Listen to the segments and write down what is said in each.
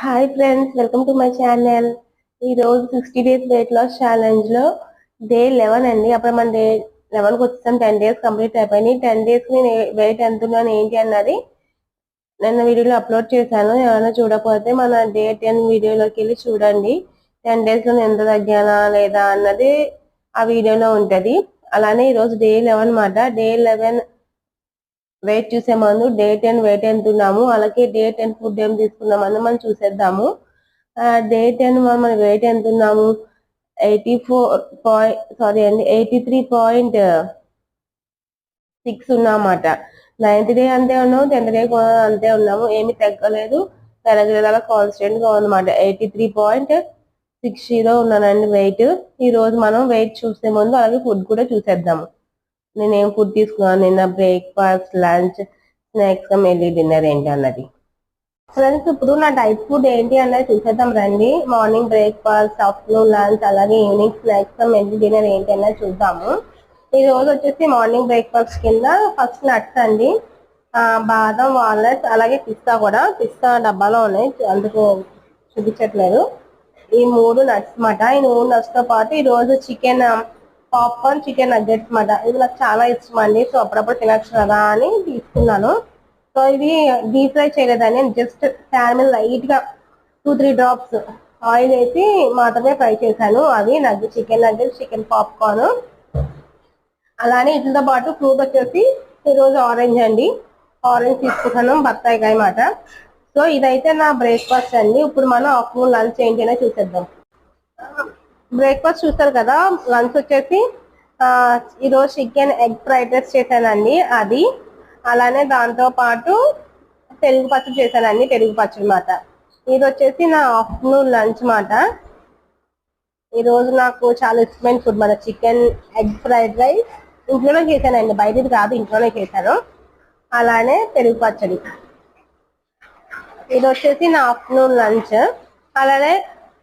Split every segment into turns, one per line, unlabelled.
Hi friends welcome to my channel ఈ రోజు sixty days weight loss ఛాలెంజ్లో day eleven అండి. అప్పుడు మన డే లెవెన్కి వచ్చేసాం. టెన్ డేస్ కంప్లీట్ అయిపోయినాయి. టెన్ డేస్ నేను వెయిట్ ఎంత ఉన్నాను ఏంటి అన్నది నిన్న వీడియోలో అప్లోడ్ చేశాను. ఏమైనా చూడకపోతే మన డే టెన్ వీడియోలోకి వెళ్ళి చూడండి. టెన్ డేస్లో నేను ఎంత తగ్గానా లేదా అన్నది ఆ వీడియోలో ఉంటది. అలానే ఈ రోజు డే లెవెన్ మాట. డే లెవెన్ వెయిట్ చూసే ముందు డేట్ అండ్ వెయిట్ ఎంత ఉన్నాము అలాగే డేట్ అండ్ ఫుడ్ ఏం తీసుకున్నామని మనం చూసేద్దాము. డేట్ అండ్ మనం వెయిట్ ఎంత ఉన్నాము ఎయిటీ ఫోర్ పాయింట్ సారీ అండి ఎయిటీ త్రీ పాయింట్ సిక్స్ ఉన్నామాట. నైన్త్ డే అంతే ఉన్నాము టెన్త్ డే అంతే ఉన్నాము. ఏమి తగ్గలేదు. పెరగలేదు అలా కాన్స్టెంట్గా ఉందన్నమాట. Eighty three point six zero ఉన్నానండి వెయిట్. ఈ రోజు మనం వెయిట్ చూసే ముందు అలాగే ఫుడ్ కూడా చూసేద్దాము. నేను ఫుడ్ తీసుకున్నాను నిన్న బ్రేక్ఫాస్ట్ లంచ్ స్నాక్స్ మెల్లీ డిన్నర్ ఏంటి అన్నది. ఫ్రెండ్స్ ఇప్పుడు నా డైట్ ఫుడ్ ఏంటి అన్నది చూసేద్దాం రండి. మార్నింగ్ బ్రేక్ఫాస్ట్ ఆఫ్టర్నూన్ లంచ్ అలాగే ఈవినింగ్ స్నాక్స్ మెల్లీ డిన్నర్ ఏంటి అన్నది చూద్దాము. ఈ రోజు వచ్చేసి మార్నింగ్ బ్రేక్ఫాస్ట్ కింద ఫస్ట్ నట్స్ అండి. బాదం వాల్నట్స్ అలాగే పిస్తా కూడా. పిస్తా డబ్బాలో ఉన్నాయి అందుకు చూపించట్లేదు. ఈ మూడు నట్స్ మాట ఈ మూడు నట్స్తో పాటు ఈరోజు చికెన్ పాప్కార్న్ చికెన్ నగ్గెట్స్ మాట ఇది నాకు చాలా ఇష్టం అండి. సో అప్పుడప్పుడు తినచ్చు కదా అని తీసుకున్నాను. సో ఇది డీప్ ఫ్రై చేయలేదని జస్ట్ ప్యాన్ మీద లైట్గా టూ త్రీ డ్రాప్స్ ఆయిల్ వేసి మాత్రమే ఫ్రై చేశాను. అవి నగ్గ చికెన్ నగ్గెట్స్ చికెన్ పాప్కార్న్ అలానే వీటితో పాటు ఫ్రూట్ వచ్చేసి ఈరోజు ఆరెంజ్ అండి. ఆరెంజ్ తీసుకుంటాను బత్తాయికాయ మాట. సో ఇదైతే నా బ్రేక్ఫాస్ట్ అండి. ఇప్పుడు మనం ఆఫ్టర్నూన్ లంచ్ ఏంటి అనేది చూసేద్దాం. బ్రేక్ఫాస్ట్ చూస్తారు కదా లంచ్ వచ్చేసి ఈరోజు చికెన్ ఎగ్ ఫ్రైడ్ రైస్ చేశానండి అది. అలానే దాంతో పాటు పెరుగు పచ్చడి చేశానండి పెరుగు పచ్చడి మాట. ఇది వచ్చేసి నా ఆఫ్టర్నూన్ లంచ్ మాట. ఈరోజు నాకు చాలా ఇష్టమైన ఫుడ్ మన చికెన్ ఎగ్ ఫ్రైడ్ రైస్ ఇంట్లోనే చేశానండి బయటది కాదు ఇంట్లోనే చేశాను. అలానే పెరుగు పచ్చడి. ఇది వచ్చేసి నా ఆఫ్టర్నూన్ లంచ్. అలానే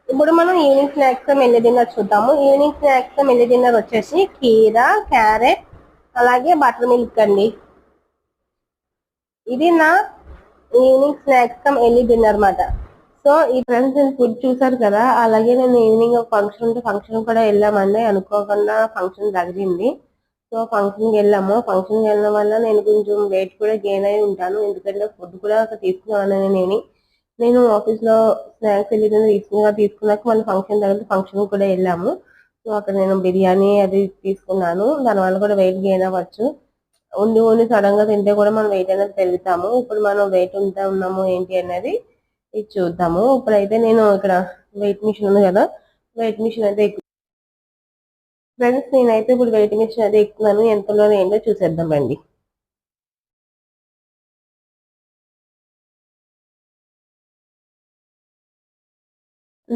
ఇప్పుడు మనం ఈవినింగ్ స్నాక్స్ మెల్లి డిన్నర్ చూద్దాము. ఈవినింగ్ స్నాక్స్ మెల్లి డిన్నర్ వచ్చేసి కీరా క్యారెట్ అలాగే బటర్ మిల్క్ అండి. ఇది నా evening snacks cum early dinner మాట సో ఈ ఫ్రెండ్స్ నేను ఫుడ్ చూసారు కదా అలాగే నేను ఈవినింగ్ ఒక ఫంక్షన్ ఉంటే ఫంక్షన్ కూడా వెళ్ళామండి. అనుకోకుండా ఫంక్షన్ తగిలింది. సో ఫంక్షన్కి వెళ్ళాము. ఫంక్షన్కి వెళ్ళడం వల్ల నేను కొంచెం వెయిట్ కూడా గెయిన్ అయి ఉంటాను. ఎందుకంటే ఫుడ్ కూడా తీసుకున్నాను నేను. నేను ఆఫీస్లో స్నాక్స్ వెళ్ళి తీసుకున్నా తీసుకున్నాక మళ్ళీ ఫంక్షన్ తర్వాత ఫంక్షన్ కూడా వెళ్ళాము. సో అక్కడ నేను బిర్యానీ అది తీసుకున్నాను. దానివల్ల కూడా వెయిట్ గెయిన్ అవ్వచ్చు. ఉండి ఉండి సడన్గా తింటే కూడా మనం వెయిట్ అనేది పెరుగుతాము. ఇప్పుడు మనం వెయిట్ ఉంటా ఉన్నాము ఏంటి అనేది ఇది చూద్దాము. ఇప్పుడైతే నేను ఇక్కడ వెయిట్ మిషన్ ఉంది కదా వెయిట్ మిషన్ అయితే ఎక్కు ఫ్రెండ్స్ నేనైతే ఇప్పుడు వెయిట్ మిషన్ అయితే ఎక్కుతున్నాను. ఎంతలో ఏంటో చూసేద్దాం రండి.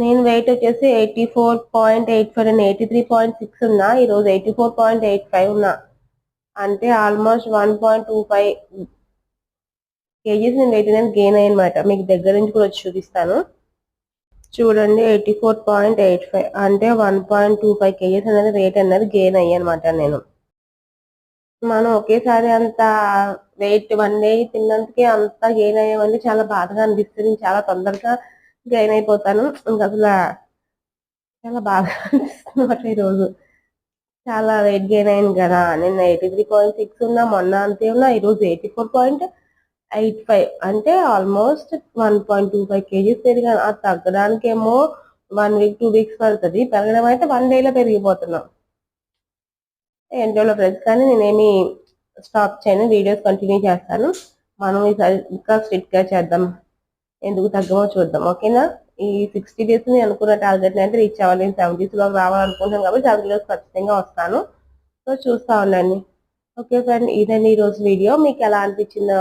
నేను వెయిట్ వచ్చేసి eighty four point eight five and eighty three point six ఉన్నా ఈరోజు eighty four point eight five ఉన్నా. అంటే almost one point two five kgs నేను వెయిట్ అనేది గెయిన్ అయ్యనమాట. మీకు దగ్గర నుంచి కూడా వచ్చి చూపిస్తాను. చూడండి eighty four point eight five అంటే one point two five kgs అనేది వెయిట్ అనేది గెయిన్ అయ్యనమాట నేను. మనం ఒకేసారి అంత వెయిట్ వన్ డే తిన్నందుకే అంత గెయిన్ అయ్యామంటే చాలా బాధగా అనిపిస్తుంది. చాలా తొందరగా గైన్ అయిపోతాను. ఇంకా అసలు చాలా బాగా అనిపిస్తుంది ఈరోజు చాలా వెయిట్ గెయిన్ అయింది కదా. నిన్న ఎయిటీ త్రీ పాయింట్ సిక్స్ ఉన్నా మొన్న అంతే ఉన్నా ఈరోజు eighty four point eight five అంటే almost one point two five kgs పెరిగాను. అది తగ్గడానికేమో వన్ వీక్ టూ వీక్స్ పడుతుంది. పెరగడం అయితే వన్ డేలో పెరిగిపోతున్నాం. ఏంటో ఫ్రెండ్స్ కానీ నేనేమి స్టాప్ చేయను. వీడియోస్ కంటిన్యూ చేస్తాను. మనం ఈసారి ఇంకా స్ట్రిక్ట్గా చేద్దాం. ఎందుకు తగ్గమో చూద్దాం ఓకేనా? ఈ సిక్స్టీ డేస్ని అనుకున్న టార్గెట్ అయితే రీచ్ అవ్వాలి. నేను సెవెంటీస్లో రావాలనుకుంటున్నాను కాబట్టి సెవెంటీ డేస్ ఖచ్చితంగా వస్తాను. సో చూస్తా ఉండండి. ఓకే ఫ్రెండ్ ఇదండి ఈ రోజు వీడియో. మీకు ఎలా అనిపించిందో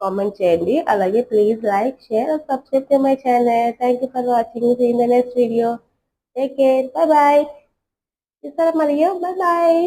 కామెంట్ చేయండి. అలాగే please like share subscribe to my channel thank you for watching in the next video take care bye bye ఇస్తారా మరియు బాయ్ బాయ్